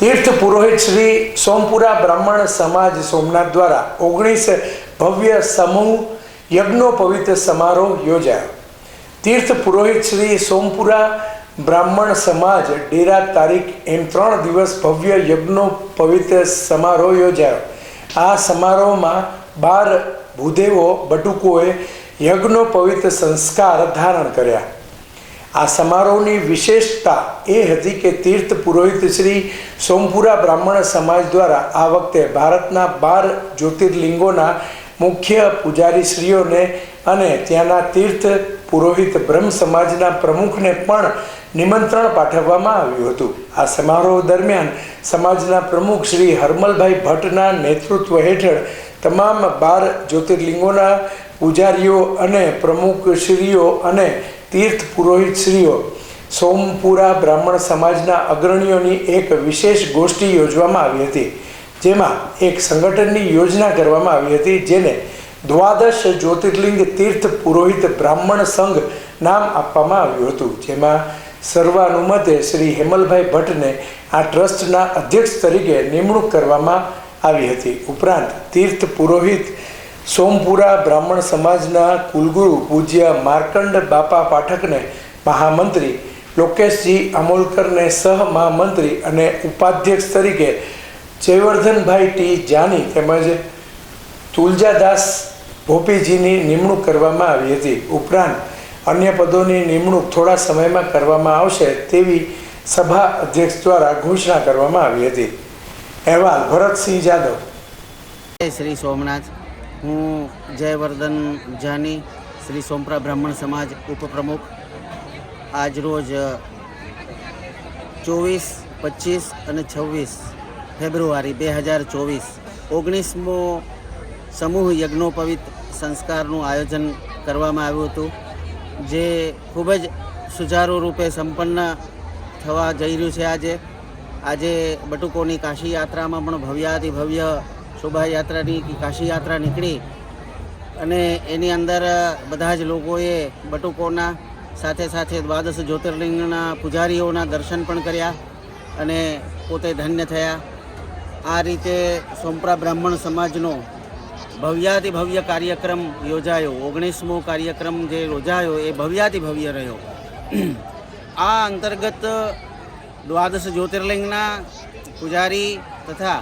તીર્થ પુરોહિત શ્રી સોમપુરા બ્રાહ્મણ સમાજ સોમનાથ દ્વારા ઓગણીસ ભવ્ય સમૂહ યજ્ઞોપવિત સમારોહ યોજાયો. તીર્થ પુરોહિત શ્રી સોમપુરા બ્રાહ્મણ સમાજ ડેરા તારીખ એમ ત્રણ દિવસ ભવ્ય યજ્ઞો પવિત્ર સમારોહ યોજાયો. આ સમારોહમાં બાર ભૂદેવો બટુકોએ યજ્ઞો પવિત્ર સંસ્કાર ધારણ કર્યા. આ સમારોહની વિશેષતા એ હતી કે તીર્થ પુરોહિત શ્રી સોમપુરા બ્રાહ્મણ સમાજ દ્વારા આ વખતે ભારતના બાર જ્યોતિર્લિંગોના મુખ્ય પૂજારી શ્રીઓને અને ત્યાંના તીર્થ પુરોહિત બ્રહ્મ સમાજના પ્રમુખને પણ નિમંત્રણ પાઠવવામાં આવ્યું હતું. આ સમારોહ દરમિયાન સમાજના પ્રમુખ શ્રી હરમલભાઈ ભટ્ટના નેતૃત્વ હેઠળ તમામ બાર જ્યોતિર્લિંગોના પૂજારીઓ અને પ્રમુખશ્રીઓ અને તીર્થ પુરોહિતશ્રીઓ સોમપુરા બ્રાહ્મણ સમાજના અગ્રણીઓની એક વિશેષ ગોષ્ઠી યોજવામાં આવી હતી, જેમાં એક સંગઠનની યોજના કરવામાં આવી હતી, જેને દ્વાદશ જ્યોતિર્લિંગ તીર્થ પુરોહિત બ્રાહ્મણ સંઘ નામ આપવામાં આવ્યું હતું. જેમાં સર્વાનુમતે શ્રી હેમલભાઈ ભટ્ટને આ ટ્રસ્ટના અધ્યક્ષ તરીકે નિમણૂક કરવામાં આવી હતી. ઉપરાંત તીર્થ પુરોહિત સોમપુરા બ્રાહ્મણ સમાજના કુલગુરુ પૂજ્ય માર્કંડ બાપા પાઠકને મહામંત્રી, લોકેશજી અમોલકરને સહ મહામંત્રી અને ઉપાધ્યક્ષ તરીકે જયવર્ધનભાઈ ટી જાની તેમજ તુલજાદાસ ભોપીજીની નિમણૂક કરવામાં આવી હતી. ઉપરાંત અન્ય પદોની નિમણૂક થોડા સમયમાં કરવામાં આવશે તેવી સભા અધ્યક્ષ દ્વારા ઘોષણા કરવામાં આવી હતી. અહેવાલ ભરતસિંહ જાદવ. શ્રી સોમનાથ. હું જયવર્ધન જાની, શ્રી સોમપરા બ્રાહ્મણ સમાજ ઉપપ્રમુખ. આજરોજ ચોવીસ, પચીસ અને છવ્વીસ ફેબ્રુઆરી બે હજાર ચોવીસ ઓગણીસમો સમૂહ યજ્ઞોપવિત સંસ્કારનું આયોજન કરવામાં આવ્યું હતું, જે ખૂબ જ સુચારુ રૂપે સંપન્ન થવા જઈ રહ્યું છે આજે. આજે બટુકોની કાશી યાત્રામાં પણ ભવ્યાતિ ભવ્ય શોભાયાત્રાની કાશી યાત્રા નીકળી અને એની અંદર બધા જ લોકોએ બટુકોના સાથે સાથે દ્વાદશ જ્યોતિર્લિંગના પૂજારીઓના દર્શન પણ કર્યા અને પોતે ધન્ય થયા. આ રીતે સોમપરા બ્રાહ્મણ સમાજનો ભવ્યાતિ ભવ્ય કાર્યક્રમ યોજાયો. ઓગણીસમો કાર્યક્રમ જે યોજાયો એ ભવ્યાતિ ભવ્ય રહ્યો. આ અંતર્ગત દ્વાદશ જ્યોતિર્લિંગના પૂજારી તથા